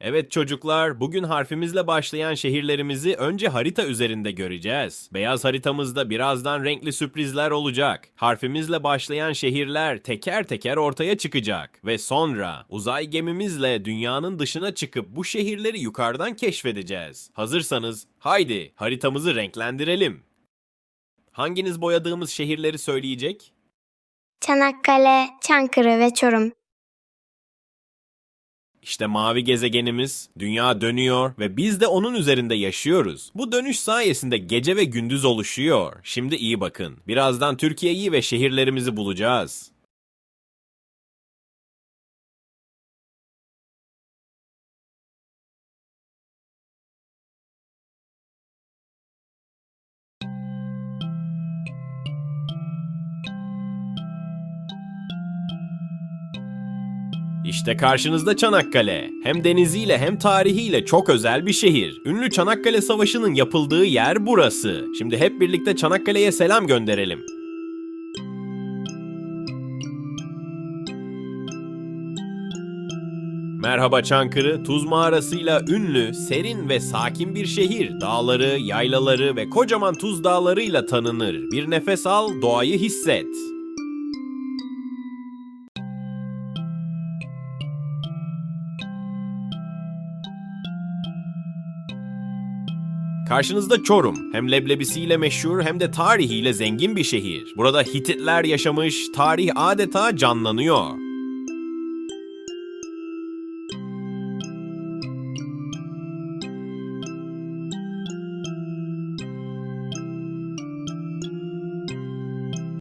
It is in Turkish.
Evet çocuklar, bugün harfimizle başlayan şehirlerimizi önce harita üzerinde göreceğiz. Beyaz haritamızda birazdan renkli sürprizler olacak. Harfimizle başlayan şehirler teker teker ortaya çıkacak. Ve sonra uzay gemimizle dünyanın dışına çıkıp bu şehirleri yukarıdan keşfedeceğiz. Hazırsanız haydi haritamızı renklendirelim. Hanginiz boyadığımız şehirleri söyleyecek? Çanakkale, Çankırı ve Çorum. İşte mavi gezegenimiz, dünya dönüyor ve biz de onun üzerinde yaşıyoruz. Bu dönüş sayesinde gece ve gündüz oluşuyor. Şimdi iyi bakın. Birazdan Türkiye'yi ve şehirlerimizi bulacağız. İşte karşınızda Çanakkale. Hem deniziyle hem tarihiyle çok özel bir şehir. Ünlü Çanakkale Savaşı'nın yapıldığı yer burası. Şimdi hep birlikte Çanakkale'ye selam gönderelim. Merhaba Çankırı, Tuz Mağarası'yla ünlü, serin ve sakin bir şehir. Dağları, yaylaları ve kocaman tuz dağlarıyla tanınır. Bir nefes al, doğayı hisset. Karşınızda Çorum. Hem leblebisiyle meşhur hem de tarihiyle zengin bir şehir. Burada Hititler yaşamış, tarih adeta canlanıyor.